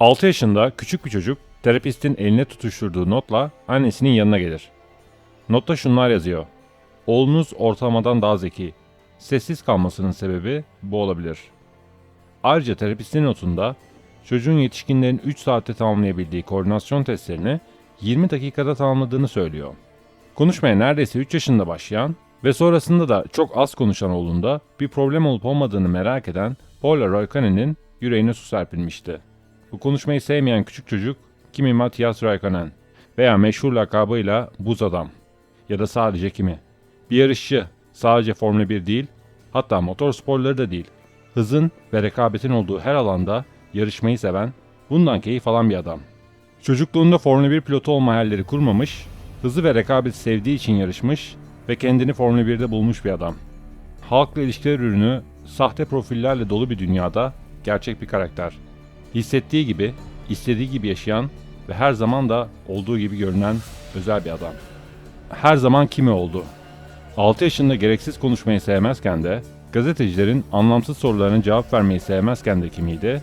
6 yaşında küçük bir çocuk terapistin eline tutuşturduğu notla annesinin yanına gelir. Notta şunlar yazıyor. Oğlunuz ortalamadan daha zeki. Sessiz kalmasının sebebi bu olabilir. Ayrıca terapistin notunda çocuğun yetişkinlerin 3 saatte tamamlayabildiği koordinasyon testlerini 20 dakikada tamamladığını söylüyor. Konuşmaya neredeyse 3 yaşında başlayan ve sonrasında da çok az konuşan oğlunda bir problem olup olmadığını merak eden Paula Raikkonen'in yüreğine su serpilmişti. Bu konuşmayı sevmeyen küçük çocuk Kimi Matias Raikkonen veya meşhur lakabıyla Buz Adam ya da sadece Kimi. Bir yarışçı, sadece Formula 1 değil, hatta motor sporları da değil. Hızın ve rekabetin olduğu her alanda yarışmayı seven, bundan keyif alan bir adam. Çocukluğunda Formula 1 pilotu olma hayalleri kurmamış, hızı ve rekabeti sevdiği için yarışmış ve kendini Formula 1'de bulmuş bir adam. Halkla ilişkiler ürünü, sahte profillerle dolu bir dünyada gerçek bir karakter. Hissettiği gibi, istediği gibi yaşayan ve her zaman da olduğu gibi görünen özel bir adam. Her zaman kimi oldu? 6 yaşında gereksiz konuşmayı sevmezken de, gazetecilerin anlamsız sorularına cevap vermeyi sevmezken de kimiydi?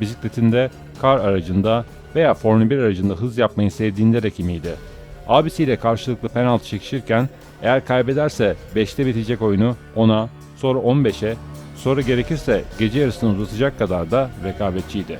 Bisikletinde, kar aracında veya Formula 1 aracında hız yapmayı sevdiğinde de kimiydi? Abisiyle karşılıklı penaltı çekişirken eğer kaybederse 5'te bitecek oyunu 10'a, sonra 15'e, sonra gerekirse gece yarısını uzatacak kadar da rekabetçiydi.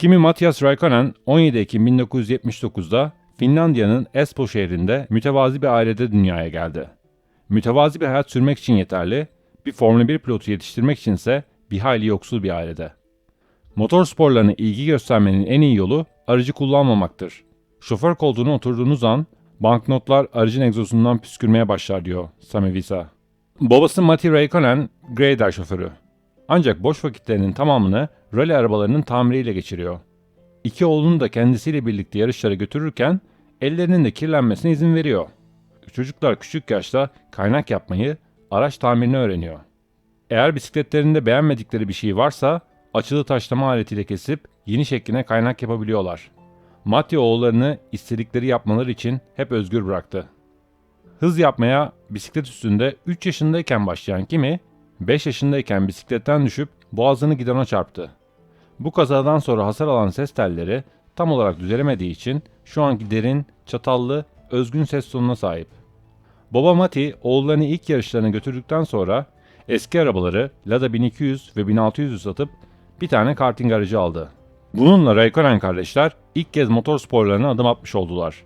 Kimi Matias Raikkonen 17 Ekim 1979'da Finlandiya'nın Espoo şehrinde mütevazi bir ailede dünyaya geldi. Mütevazi bir hayat sürmek için yeterli, bir Formula 1 pilotu yetiştirmek içinse bir hayli yoksul bir ailede. Motor sporlarına ilgi göstermenin en iyi yolu aracı kullanmamaktır. Şoför koltuğuna oturduğunuz an banknotlar aracın egzozundan püskürmeye başlar diyor Sami Visa. Babası Matti Raikkonen, Greyder şoförü. Ancak boş vakitlerinin tamamını rally arabalarının tamiriyle geçiriyor. İki oğlunu da kendisiyle birlikte yarışlara götürürken ellerinin de kirlenmesine izin veriyor. Çocuklar küçük yaşta kaynak yapmayı, araç tamirini öğreniyor. Eğer bisikletlerinde beğenmedikleri bir şey varsa açılı taşlama aletiyle kesip yeni şekline kaynak yapabiliyorlar. Matti oğullarını istedikleri yapmaları için hep özgür bıraktı. Hız yapmaya bisiklet üstünde 3 yaşındayken başlayan kimi 5 yaşındayken bisikletten düşüp boğazını gidona çarptı. Bu kazadan sonra hasar alan ses telleri tam olarak düzelemediği için şu anki derin, çatallı, özgün ses tonuna sahip. Baba Mati oğullarını ilk yarışlarına götürdükten sonra eski arabaları Lada 1200 ve 1600'ü satıp bir tane karting aracı aldı. Bununla Raikkonen kardeşler ilk kez motor sporlarına adım atmış oldular.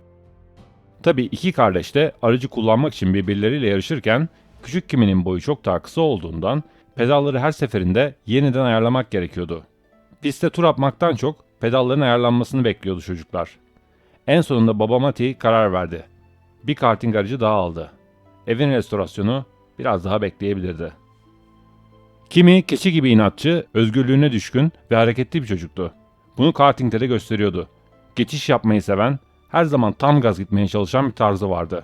Tabi iki kardeş de aracı kullanmak için birbirleriyle yarışırken küçük kiminin boyu çok daha kısa olduğundan pedalları her seferinde yeniden ayarlamak gerekiyordu. Piste tur atmaktan çok pedalların ayarlanmasını bekliyordu çocuklar. En sonunda baba Mati karar verdi. Bir karting aracı daha aldı. Evin restorasyonu biraz daha bekleyebilirdi. Kimi keçi gibi inatçı, özgürlüğüne düşkün ve hareketli bir çocuktu. Bunu kartingde de gösteriyordu. Geçiş yapmayı seven, her zaman tam gaz gitmeye çalışan bir tarzı vardı.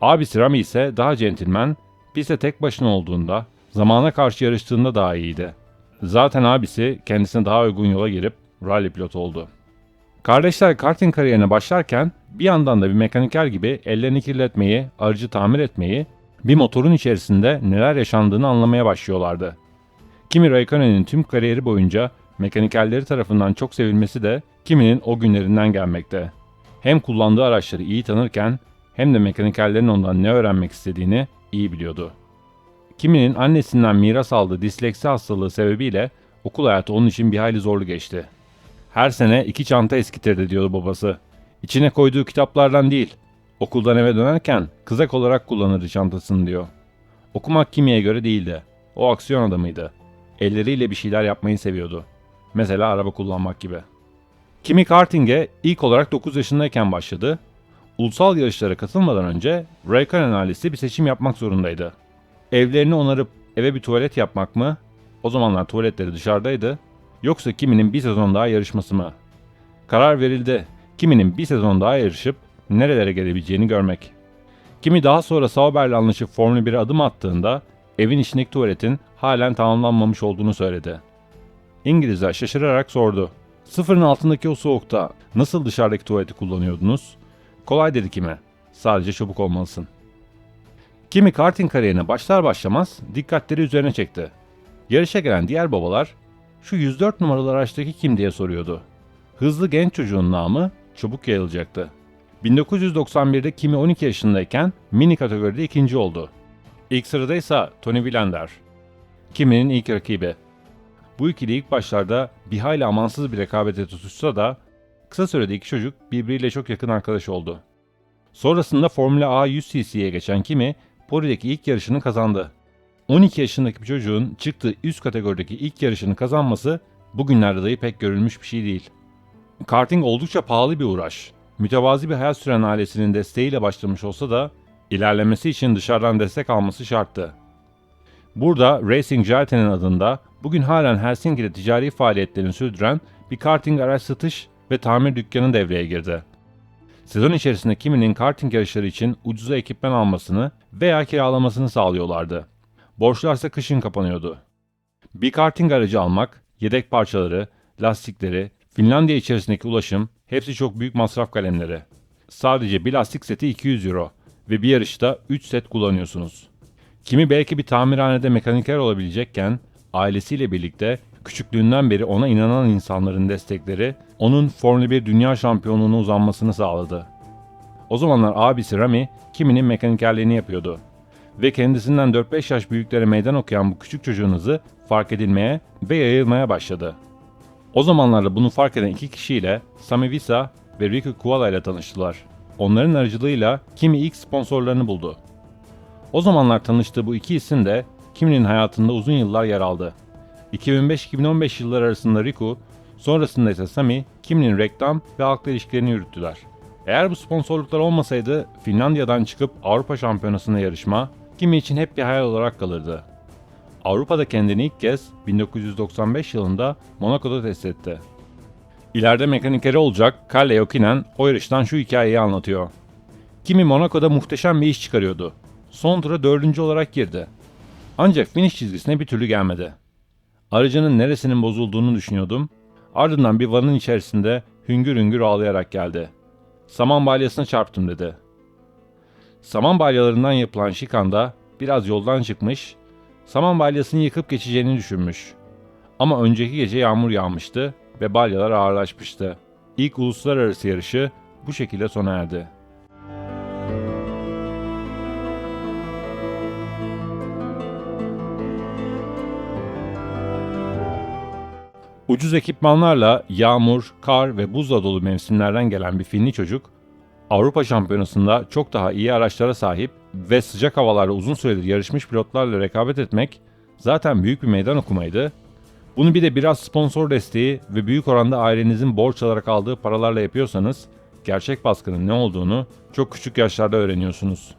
Abisi Rami ise daha centilmen, piste tek başına olduğunda, zamana karşı yarıştığında daha iyiydi. Zaten abisi kendisine daha uygun yola girip rally pilotu oldu. Kardeşler karting kariyerine başlarken bir yandan da bir mekaniker gibi ellerini kirletmeyi, aracı tamir etmeyi, bir motorun içerisinde neler yaşandığını anlamaya başlıyorlardı. Kimi Raikkonen'in tüm kariyeri boyunca mekanikerleri tarafından çok sevilmesi de kiminin o günlerinden gelmekte. Hem kullandığı araçları iyi tanırken hem de mekanikerlerin ondan ne öğrenmek istediğini iyi biliyordu. Kiminin annesinden miras aldığı disleksi hastalığı sebebiyle okul hayatı onun için bir hayli zorlu geçti. Her sene iki çanta eskitirdi diyordu babası. İçine koyduğu kitaplardan değil, okuldan eve dönerken kızak olarak kullanırdı çantasını diyor. Okumak kimiye göre değildi. O aksiyon adamıydı. Elleriyle bir şeyler yapmayı seviyordu. Mesela araba kullanmak gibi. Kimi karting'e ilk olarak 9 yaşındayken başladı. Ulusal yarışlara katılmadan önce Raikkonen ailesi bir seçim yapmak zorundaydı. Evlerini onarıp eve bir tuvalet yapmak mı? O zamanlar tuvaletleri dışarıdaydı. Yoksa kiminin bir sezon daha yarışması mı? Karar verildi. Kiminin bir sezon daha yarışıp nerelere gelebileceğini görmek. Kimi daha sonra Sauber'le anlaşıp Formula 1'e adım attığında evin içindeki tuvaletin halen tamamlanmamış olduğunu söyledi. İngilizler şaşırarak sordu. Sıfırın altındaki o soğukta nasıl dışarıdaki tuvaleti kullanıyordunuz? Kolay dedi kimi. Sadece çabuk olmalısın. Kimi karting kariyerine başlar başlamaz dikkatleri üzerine çekti. Yarışa gelen diğer babalar şu 104 numaralı araçtaki kim diye soruyordu. Hızlı genç çocuğun namı çabuk yayılacaktı. 1991'de Kimi 12 yaşındayken mini kategoride ikinci oldu. İlk sırada ise Tony Villander. Kimi'nin ilk rakibi. Bu ikili ilk başlarda bir hayli amansız bir rekabete tutuşsa da kısa sürede iki çocuk birbiriyle çok yakın arkadaş oldu. Sonrasında Formula A 100 cc'ye geçen Kimi, Pori'deki ilk yarışını kazandı. 12 yaşındaki bir çocuğun çıktığı üst kategorideki ilk yarışını kazanması bugünlerde dahi pek görülmüş bir şey değil. Karting oldukça pahalı bir uğraş. Mütevazi bir hayat süren ailesinin desteğiyle başlamış olsa da ilerlemesi için dışarıdan destek alması şarttı. Burada Racing Jalte'nin adında bugün halen Helsinki'de ticari faaliyetlerini sürdüren bir karting araç satış ve tamir dükkanı devreye girdi. Sezon içerisinde kiminin karting yarışları için ucuza ekipman almasını veya kiralamasını sağlıyorlardı. Borçlarsa kışın kapanıyordu. Bir karting aracı almak, yedek parçaları, lastikleri, Finlandiya içerisindeki ulaşım hepsi çok büyük masraf kalemleri. Sadece bir lastik seti 200 euro ve bir yarışta 3 set kullanıyorsunuz. Kimi belki bir tamirhanede mekaniker olabilecekken ailesiyle birlikte küçüklüğünden beri ona inanan insanların destekleri onun Formula 1 dünya şampiyonluğuna uzanmasını sağladı. O zamanlar abisi Rami kiminin mekanikerliğini yapıyordu. Ve kendisinden 4-5 yaş büyüklere meydan okuyan bu küçük çocuğun hızı fark edilmeye ve yayılmaya başladı. O zamanlarda bunu fark eden iki kişiyle Sami Visa ve Ricky Kuala ile tanıştılar. Onların aracılığıyla Kimi ilk sponsorlarını buldu. O zamanlar tanıştığı bu iki isim de Kimi'nin hayatında uzun yıllar yer aldı. 2005-2015 yılları arasında Riku, sonrasında ise Sami, Kimi'nin reklam ve halkla ilişkilerini yürüttüler. Eğer bu sponsorluklar olmasaydı Finlandiya'dan çıkıp Avrupa Şampiyonası'nda yarışma, Kimi için hep bir hayal olarak kalırdı. Avrupa'da kendini ilk kez 1995 yılında Monaco'da test etti. İleride mekanikeri olacak Kalle Jokinen o yarıştan şu hikayeyi anlatıyor. Kimi Monaco'da muhteşem bir iş çıkarıyordu. Son tura dördüncü olarak girdi. Ancak finish çizgisine bir türlü gelmedi. Aracının neresinin bozulduğunu düşünüyordum. Ardından bir vanın içerisinde hüngür hüngür ağlayarak geldi. Saman balyasına çarptım dedi. Saman balyalarından yapılan şikanda biraz yoldan çıkmış, saman balyasını yıkıp geçeceğini düşünmüş. Ama önceki gece yağmur yağmıştı ve balyalar ağırlaşmıştı. İlk uluslararası yarışı bu şekilde sona erdi. Ucuz ekipmanlarla yağmur, kar ve buzla dolu mevsimlerden gelen bir Finli çocuk, Avrupa Şampiyonası'nda çok daha iyi araçlara sahip ve sıcak havalarda uzun süredir yarışmış pilotlarla rekabet etmek zaten büyük bir meydan okumaydı. Bunu bir de biraz sponsor desteği ve büyük oranda ailenizin borç alarak aldığı paralarla yapıyorsanız gerçek baskının ne olduğunu çok küçük yaşlarda öğreniyorsunuz.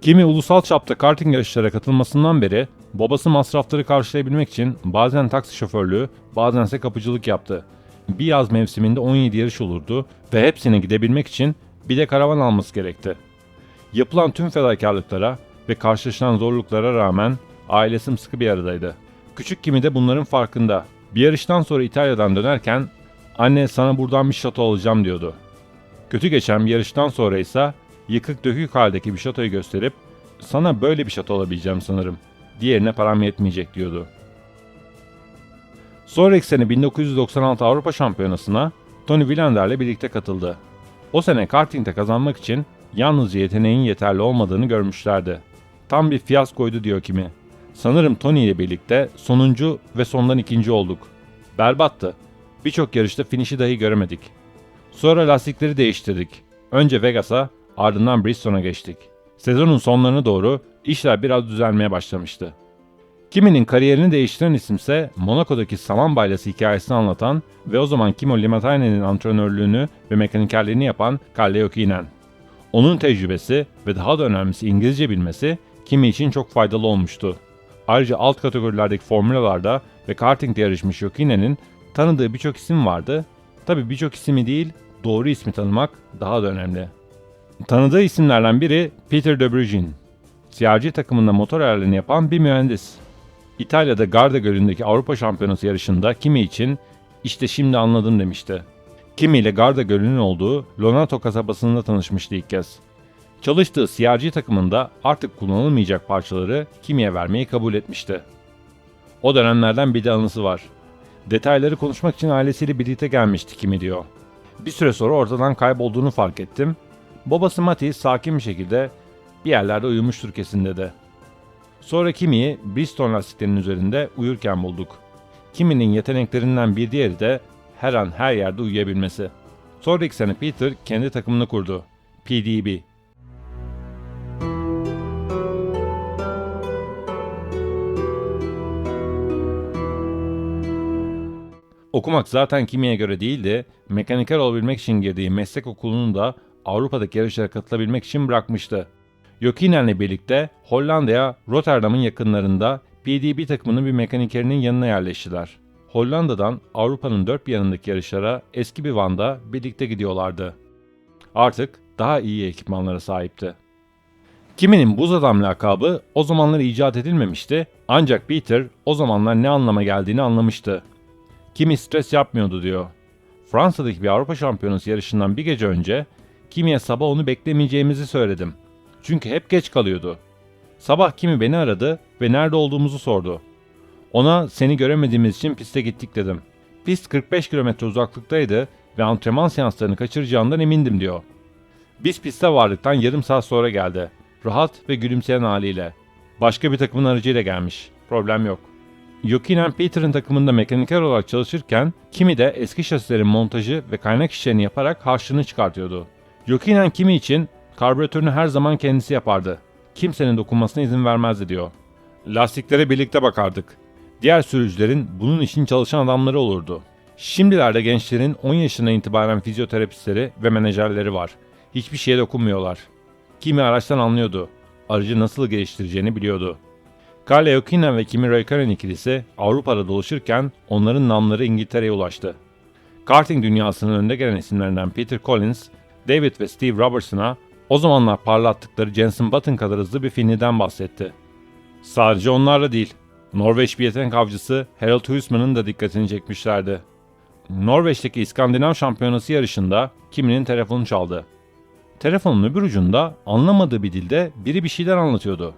Kimi ulusal çapta karting yarışlara katılmasından beri babası masrafları karşılayabilmek için bazen taksi şoförlüğü bazense kapıcılık yaptı. Bir yaz mevsiminde 17 yarış olurdu ve hepsine gidebilmek için bir de karavan alması gerekti. Yapılan tüm fedakarlıklara ve karşılaşılan zorluklara rağmen ailesi sıkı bir aradaydı. Küçük Kimi de bunların farkında. Bir yarıştan sonra İtalya'dan dönerken anne sana buradan bir şato alacağım diyordu. Kötü geçen bir yarıştan sonra ise yıkık dökük haldeki bir şatoyu gösterip sana böyle bir şato alabileceğim sanırım. Diğerine param yetmeyecek diyordu. Sonraki sene 1996 Avrupa Şampiyonası'na Tony Villander'le birlikte katıldı. O sene kartingde kazanmak için yalnızca yeteneğin yeterli olmadığını görmüşlerdi. Tam bir fiyaskoydu diyor kimi. Sanırım Tony ile birlikte sonuncu ve sondan ikinci olduk. Berbattı. Birçok yarışta finişi dahi göremedik. Sonra lastikleri değiştirdik. Önce Vegas'a ardından Bristol'a geçtik. Sezonun sonlarına doğru işler biraz düzelmeye başlamıştı. Kiminin kariyerini değiştiren isimse Monaco'daki saman balyası hikayesini anlatan ve o zaman Kimmo Limatainen'in antrenörlüğünü ve mekanikerliğini yapan Kalle Jokinen. Onun tecrübesi ve daha da önemlisi İngilizce bilmesi kimi için çok faydalı olmuştu. Ayrıca alt kategorilerdeki formülalarda ve kartingde yarışmış Jokine'nin tanıdığı birçok isim vardı. Tabi birçok ismi değil, doğru ismi tanımak daha da önemli. Tanıdığı isimlerden biri Peter de Brugin. Takımında motor ayarlarını yapan bir mühendis. İtalya'da Garda Gölü'ndeki Avrupa Şampiyonası yarışında Kimi için işte şimdi anladım demişti. Kimi ile Garda Gölü'nün olduğu Lonato kasabasında tanışmıştı ilk kez. Çalıştığı CRG takımında artık kullanılmayacak parçaları Kimi'ye vermeyi kabul etmişti. O dönemlerden bir de anısı var. Detayları konuşmak için ailesiyle birlikte gelmişti Kimi diyor. Bir süre sonra ortadan kaybolduğunu fark ettim. Babası Mati sakin bir şekilde bir yerlerde uyumuştur kesin dedi. Sonra Kimi'yi Bristol lastiklerinin üzerinde uyurken bulduk. Kimi'nin yeteneklerinden bir diğeri de her an her yerde uyuyabilmesi. Sonraki sene Peter kendi takımını kurdu. PDB. Okumak zaten kimiye göre değildi, mekaniker olabilmek için girdiği meslek okulunu da Avrupa'daki yarışlara katılabilmek için bırakmıştı. Jokinen'le birlikte Hollanda'ya Rotterdam'ın yakınlarında PDB takımının bir mekanikerinin yanına yerleştiler. Hollanda'dan Avrupa'nın dört bir yanındaki yarışlara eski bir Van'da birlikte gidiyorlardı. Artık daha iyi ekipmanlara sahipti. Kiminin buz adam lakabı o zamanlar icat edilmemişti ancak Peter o zamanlar ne anlama geldiğini anlamıştı. Kimi stres yapmıyordu diyor. Fransa'daki bir Avrupa Şampiyonası yarışından bir gece önce Kimi'ye sabah onu beklemeyeceğimizi söyledim. Çünkü hep geç kalıyordu. Sabah Kimi beni aradı ve nerede olduğumuzu sordu. Ona seni göremediğimiz için piste gittik dedim. Pist 45 kilometre uzaklıktaydı ve antrenman seanslarını kaçıracağından emindim diyor. Biz piste vardıktan yarım saat sonra geldi. Rahat ve gülümseyen haliyle. Başka bir takımın aracıyla gelmiş. Problem yok. Jokinen Peter'ın takımında mekaniker olarak çalışırken Kimi de eski şasilerin montajı ve kaynak işlerini yaparak harçlığını çıkartıyordu. Jokinen Kimi için karbüratörünü her zaman kendisi yapardı. Kimsenin dokunmasına izin vermezdi diyor. Lastiklere birlikte bakardık. Diğer sürücülerin bunun için çalışan adamları olurdu. Şimdilerde gençlerin 10 yaşına itibaren fizyoterapistleri ve menajerleri var. Hiçbir şeye dokunmuyorlar. Kimi araçtan anlıyordu. Aracı nasıl geliştireceğini biliyordu. Kalle Jokinen ve Kimi Räikkönen ikilisi Avrupa'da dolaşırken onların namları İngiltere'ye ulaştı. Karting dünyasının önde gelen isimlerinden Peter Collins, David ve Steve Robertson'a o zamanlar parlattıkları Jenson Button kadar hızlı bir Finli'den bahsetti. Sadece onlarla değil, Norveç bir yetenek avcısı Harold Huisman'ın da dikkatini çekmişlerdi. Norveç'teki İskandinav Şampiyonası yarışında Kimi'nin telefonu çaldı. Telefonun öbür ucunda anlamadığı bir dilde biri bir şeyler anlatıyordu.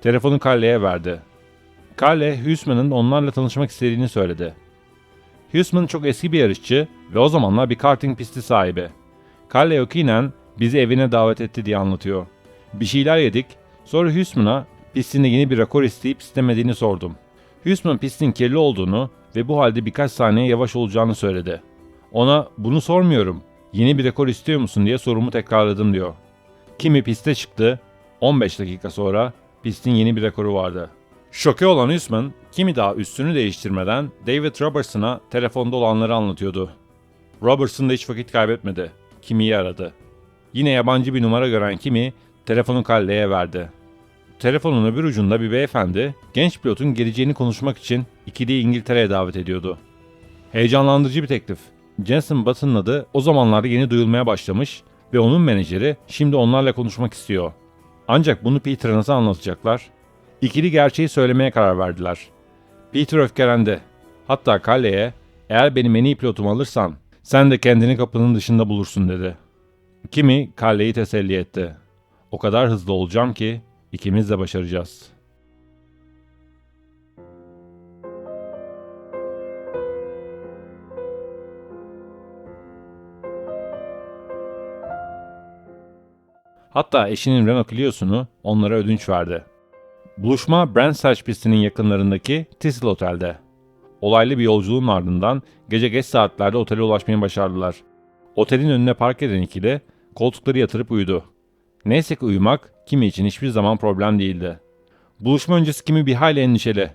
Telefonu Kalle'ye verdi. Kalle, Huisman'ın onlarla tanışmak istediğini söyledi. Huisman çok eski bir yarışçı ve o zamanlar bir karting pisti sahibi. Kalle Jokinen bizi evine davet etti diye anlatıyor. Bir şeyler yedik, sonra Huisman'a pistinde yeni bir rekor isteyip istemediğini sordum. Huisman pistin kirli olduğunu ve bu halde birkaç saniye yavaş olacağını söyledi. Ona bunu sormuyorum, yeni bir rekor istiyor musun diye sorumu tekrarladım diyor. Kimi piste çıktı, 15 dakika sonra pistin yeni bir rekoru vardı. Şoke olan Huisman, kimi daha üstünü değiştirmeden David Robertson'a telefonda olanları anlatıyordu. Robertson da hiç vakit kaybetmedi. Kimi'yi aradı. Yine yabancı bir numara gören Kimi, telefonu Kalle'ye verdi. Telefonun öbür ucunda bir beyefendi, genç pilotun geleceğini konuşmak için ikiliyi İngiltere'ye davet ediyordu. Heyecanlandırıcı bir teklif. Jensen Button'ın adı o zamanlarda yeni duyulmaya başlamış ve onun menajeri şimdi onlarla konuşmak istiyor. Ancak bunu Peter'a nasıl anlatacaklar? İkili gerçeği söylemeye karar verdiler. Peter öfkelendi. Hatta Kalle'ye eğer benim en iyi pilotumu alırsan sen de kendini kapının dışında bulursun dedi. Kimi Kalle'yi teselli etti. O kadar hızlı olacağım ki ikimiz de başaracağız. Hatta eşinin Renault Clio'sunu onlara ödünç verdi. Buluşma Brandside pistinin yakınlarındaki Thistle Otel'de. Olaylı bir yolculuğun ardından gece geç saatlerde otele ulaşmayı başardılar. Otelin önüne park eden ikili koltukları yatırıp uyudu. Neyse ki uyumak kimi için hiçbir zaman problem değildi. Buluşma öncesi kimi bir hayli endişeli.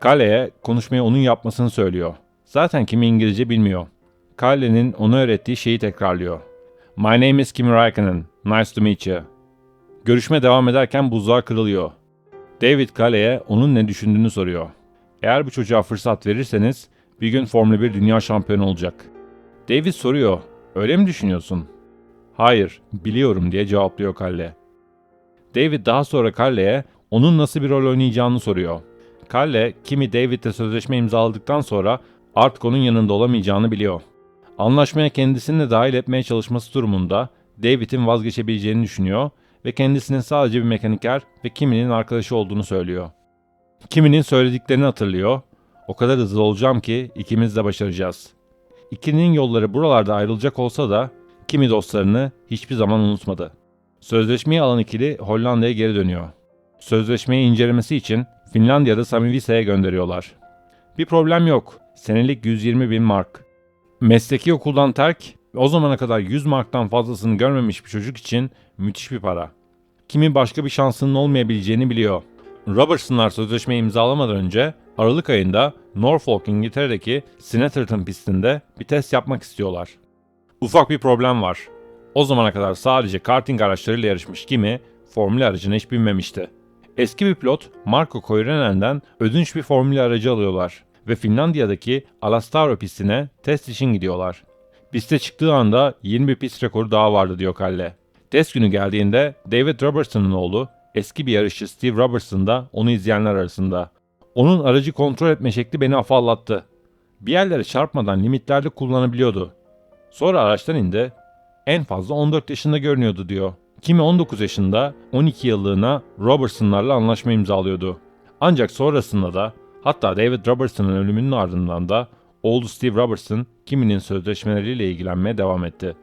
Kale'ye konuşmayı onun yapmasını söylüyor. Zaten kimi İngilizce bilmiyor. Kale'nin onu öğrettiği şeyi tekrarlıyor. My name is Kimi Raikkonen. Nice to meet you. Görüşme devam ederken buzlar kırılıyor. David Calle'ye onun ne düşündüğünü soruyor. Eğer bu çocuğa fırsat verirseniz bir gün Formula 1 dünya şampiyonu olacak. David soruyor. Öyle mi düşünüyorsun? Hayır, biliyorum diye cevaplıyor Kalle. David daha sonra Kalle'ye onun nasıl bir rol oynayacağını soruyor. Kalle, Kimi David'le sözleşme imzaladıktan sonra artık onun yanında olamayacağını biliyor. Anlaşmaya kendisini de dahil etmeye çalışması durumunda David'in vazgeçebileceğini düşünüyor ve kendisinin sadece bir mekaniker ve Kimi'nin arkadaşı olduğunu söylüyor. Kimi'nin söylediklerini hatırlıyor. O kadar hızlı olacağım ki ikimiz de başaracağız. İkinin yolları buralarda ayrılacak olsa da Kimi dostlarını hiçbir zaman unutmadı. Sözleşmeyi alan ikili Hollanda'ya geri dönüyor. Sözleşmeyi incelemesi için Finlandiya'da Sami Visa'ya gönderiyorlar. Bir problem yok. Senelik 120 bin mark. Mesleki okuldan terk ve o zamana kadar 100 marktan fazlasını görmemiş bir çocuk için müthiş bir para. Kimi başka bir şansının olmayabileceğini biliyor. Robertson'lar sözleşmeyi imzalamadan önce Aralık ayında Norfolk İngiltere'deki Snetterton pistinde bir test yapmak istiyorlar. Ufak bir problem var. O zamana kadar sadece karting araçlarıyla yarışmış Kimi formül aracına hiç binmemişti. Eski bir pilot Marco Koirinen'den ödünç bir formül aracı alıyorlar ve Finlandiya'daki Alastaro pistine test için gidiyorlar. Piste çıktığı anda 21 pist rekoru daha vardı diyor Kalle. Test günü geldiğinde David Robertson'ın oğlu eski bir yarışçı Steve Robertson da onu izleyenler arasında. Onun aracı kontrol etme şekli beni afallattı. Bir yerlere çarpmadan limitlerde kullanabiliyordu. Sonra araçtan indi. En fazla 14 yaşında görünüyordu diyor. Kimi 19 yaşında 12 yıllığına Robertson'larla anlaşma imzalıyordu. Ancak sonrasında da hatta David Robertson'ın ölümünün ardından da oğlu Steve Robertson Kimi'nin sözleşmeleriyle ilgilenmeye devam etti.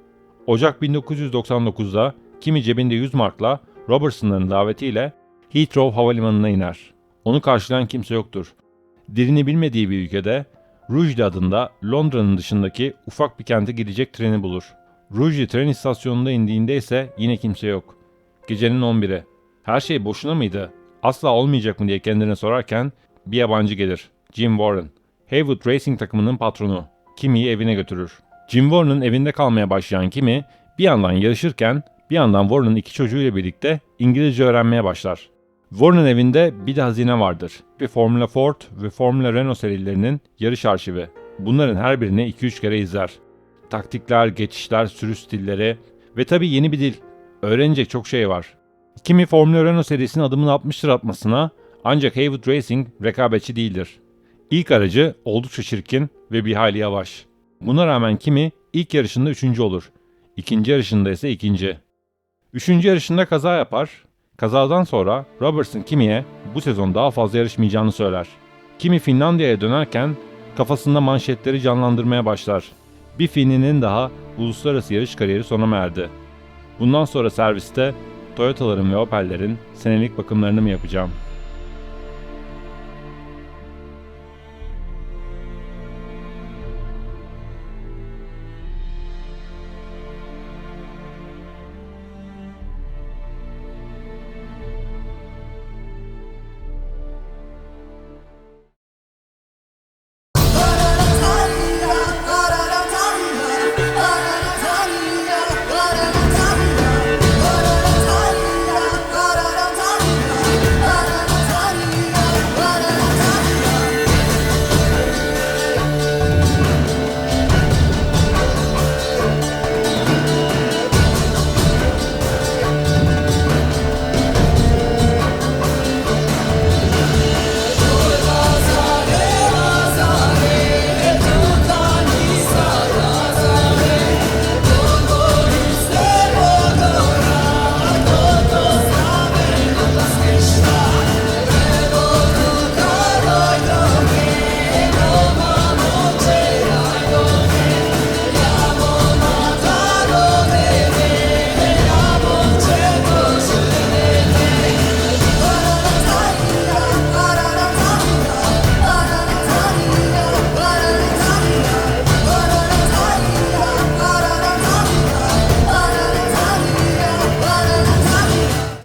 Ocak 1999'da Kimi cebinde 100 markla Robertson'ların davetiyle Heathrow havalimanına iner. Onu karşılayan kimse yoktur. Dilini bilmediği bir ülkede Rujdi adında Londra'nın dışındaki ufak bir kente gidecek treni bulur. Rujdi tren istasyonunda indiğinde ise yine kimse yok. Gecenin 11'i. Her şey boşuna mıydı? Asla olmayacak mı diye kendine sorarken bir yabancı gelir. Jim Warren. Haywood Racing takımının patronu. Kimi'yi evine götürür. Jim Warren'ın evinde kalmaya başlayan Kimi bir yandan yarışırken bir yandan Warren'ın iki çocuğuyla birlikte İngilizce öğrenmeye başlar. Warren'ın evinde bir de hazine vardır. Bir Formula Ford ve Formula Renault serilerinin yarış arşivi. Bunların her birini 2-3 kere izler. Taktikler, geçişler, sürüş stilleri ve tabii yeni bir dil. Öğrenecek çok şey var. Kimi Formula Renault serisinin adımını atmıştır atmasına ancak Haywood Racing rekabetçi değildir. İlk aracı oldukça çirkin ve bir hayli yavaş. Buna rağmen Kimi ilk yarışında üçüncü olur. İkinci yarışında ise ikinci. Üçüncü yarışında kaza yapar. Kazadan sonra Robertson Kimi'ye bu sezon daha fazla yarışmayacağını söyler. Kimi Finlandiya'ya dönerken kafasında manşetleri canlandırmaya başlar. Bir Finli'nin daha uluslararası yarış kariyeri sona erdi. Bundan sonra serviste Toyota'ların ve Opel'lerin senelik bakımlarını mı yapacağım?''